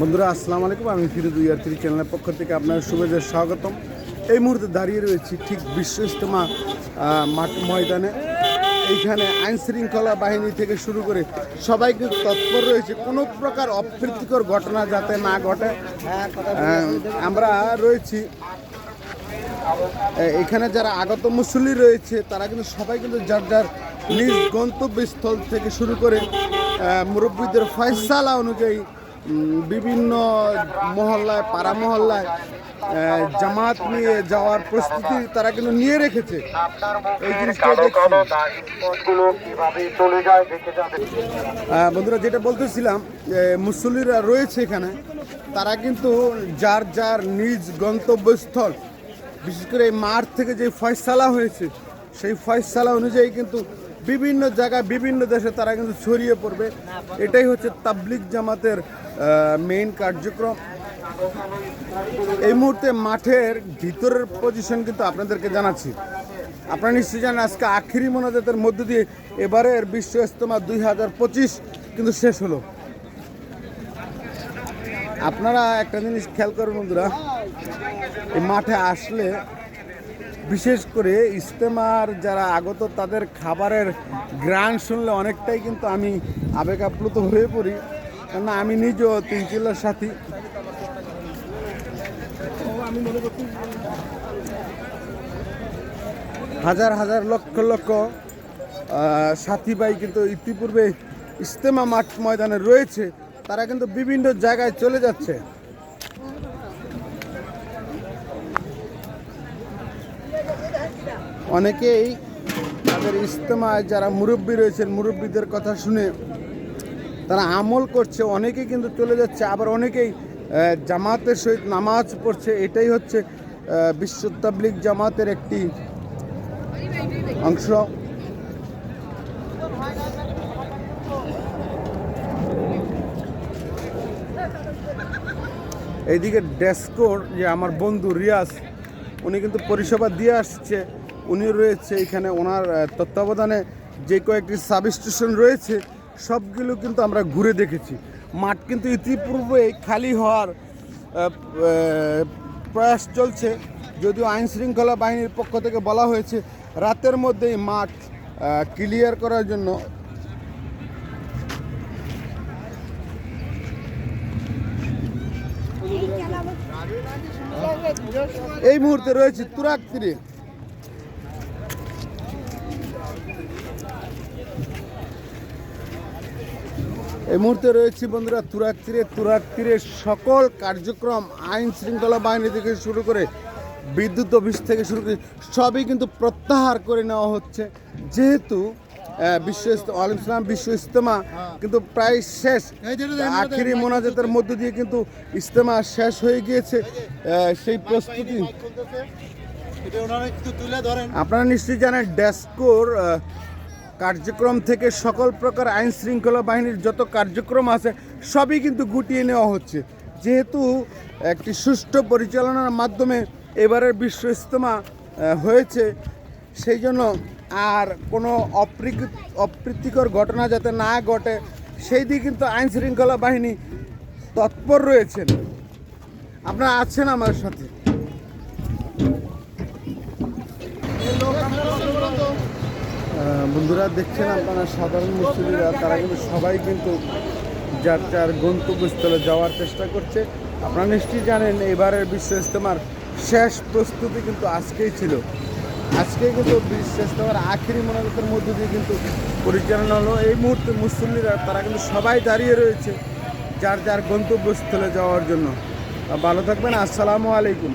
বন্ধুরা, আসসালামু আলাইকুম। আমি ফিরোজ ইয়ারত্রি চ্যানেলের পক্ষ থেকে আপনার শুভেচ্ছা, স্বাগতম। এই মুহূর্তে দাঁড়িয়ে রয়েছি ঠিক বিশ্ব ইজতেমা মাঠ ময়দানে। এইখানে আইন শৃঙ্খলা বাহিনী থেকে শুরু করে সবাই কিন্তু তৎপর রয়েছে। কোনো প্রকার অপ্রীতিকর ঘটনা যাতে না ঘটে। আমরা রয়েছি এখানে যারা আগত মুসল্লি রয়েছে, তারা কিন্তু সবাই কিন্তু যার যার নিজ গন্তব্যস্থল থেকে শুরু করে মুরব্বীদের ফয়সালা অনুযায়ী বিভিন্ন মহল্লায়, পাড়া মহল্লায় জামাত নিয়ে যাওয়ার প্রস্তুতি তারা কিন্তু নিয়ে রেখেছে। এই জিনিসটা বন্ধুরা, যেটা বলতেছিলাম মুসল্লিরা রয়েছে এখানে। তারা কিন্তু যার যার নিজ গন্তব্যস্থল, বিশেষ করে এই মাঠ থেকে যে ফয়সালা হয়েছে, সেই ফয়সালা অনুযায়ী কিন্তু বিভিন্ন জায়গায়, বিভিন্ন দেশে তারা কিন্তু ছড়িয়ে পড়বে। এটাই হচ্ছে তাবলিক জামাতের মেইন কার্যক্রম। এই মুহূর্তে মাঠের ভিতরের পজিশন কিন্তু আপনাদেরকে জানাচ্ছি। আপনারা নিশ্চয়ই জানেন আজকে আখিরি মোনাজাতের মধ্য দিয়ে এবারের বিশ্ব ইজতেমা দুই কিন্তু শেষ হলো। আপনারা একটা জিনিস খেয়াল করুন বন্ধুরা, এই মাঠে আসলে বিশেষ করে ইজতেমার যারা আগত, তাদের খাবারের গ্রান শুনলে অনেকটাই কিন্তু আমি আবেগ আপ্লুত হয়ে পড়ি। কেননা আমি নিজেও তিন চিল্লার সাথী। হাজার হাজার লক্ষ লক্ষ সাথী ভাই কিন্তু ইতিপূর্বে ইজতেমা মাঠ ময়দানে রয়েছে। তারা কিন্তু বিভিন্ন জায়গায় চলে যাচ্ছে। অনেকেই তাদের ইজতেমায় যারা মুরব্বী রয়েছেন, মুরব্বীদের কথা শুনে তারা আমল করছে, অনেকেই কিন্তু চলে যাচ্ছে, আবার অনেকেই জামাতের সহিত নামাজ পড়ছে। এটাই হচ্ছে বিশ্ব তাবলিক জামাতের একটি অংশ। এইদিকে ডেস্কোর যে আমার বন্ধু রিয়াজ, উনি কিন্তু পরিষেবা দিয়ে আসছে। উনি রয়েছে এখানে, ওনার তত্ত্বাবধানে যে কয়েকটি সাব স্টেশন রয়েছে, সবগুলো কিন্তু আমরা ঘুরে দেখেছি। মাঠ কিন্তু ইতিপূর্বে খালি হওয়ার প্রয়াস চলছে। যদিও আইন শৃঙ্খলা বাহিনীর পক্ষ থেকে বলা হয়েছে, রাতের মধ্যেই মাঠ ক্লিয়ার করার জন্য। এই মুহূর্তে রয়েছে তুরাক তীরে। এই মুহূর্তে রয়েছে বন্ধুরা তুরাক তীরে তুরাক তীরে সকল কার্যক্রম আইন শৃঙ্খলা বাহিনী থেকে শুরু করে বিদ্যুৎ অফিস থেকে শুরু করে সবই কিন্তু প্রত্যাহার করে নেওয়া হচ্ছে। যেহেতু বিশ্ব ইস্তে- আল ইসলাম বিশ্ব ইজতেমা কিন্তু প্রায় শেষ। আখিরি মোনাজাতের মধ্য দিয়ে কিন্তু ইজতেমা শেষ হয়ে গিয়েছে। সেই প্রস্তুতি আপনারা নিশ্চয়ই জানেন ডেস্কোর কার্যক্রম থেকে সকল প্রকার আইন শৃঙ্খলা বাহিনীর যত কার্যক্রম আছে, সবই কিন্তু গুটিয়ে নেওয়া হচ্ছে। যেহেতু একটি সুষ্ঠু পরিচালনার মাধ্যমে এবারের বিশ্ব ইজতেমা হয়েছে, সেই জন্য আর কোনো অপ্রীতি, অপ্রীতিকর ঘটনা যাতে না ঘটে, সেই দিকে কিন্তু আইন শৃঙ্খলা বাহিনী তৎপর রয়েছেন। আপনারা আছেন আমার সাথে। বন্ধুরা, দেখছেন আপনারা? সাধারণ মুসলিমরা, তারা কিন্তু সবাই কিন্তু যার যার গন্তব্যস্থলে যাওয়ার চেষ্টা করছে। আপনারা নিশ্চয়ই জানেন, এবারের বিশ্ব ইজতেমার শেষ প্রস্তুতি কিন্তু আজকেই ছিল। আজকে কিন্তু বিশ্ব ইজতেমার আখেরি মোনাজাতের মধ্য দিয়ে কিন্তু পরিচালনা হলো। এই মুহূর্তে মুসল্লিরা, তারা কিন্তু সবাই দাঁড়িয়ে রয়েছে যার যার গন্তব্যস্থলে যাওয়ার জন্য। ভালো থাকবেন। আসসালামু আলাইকুম।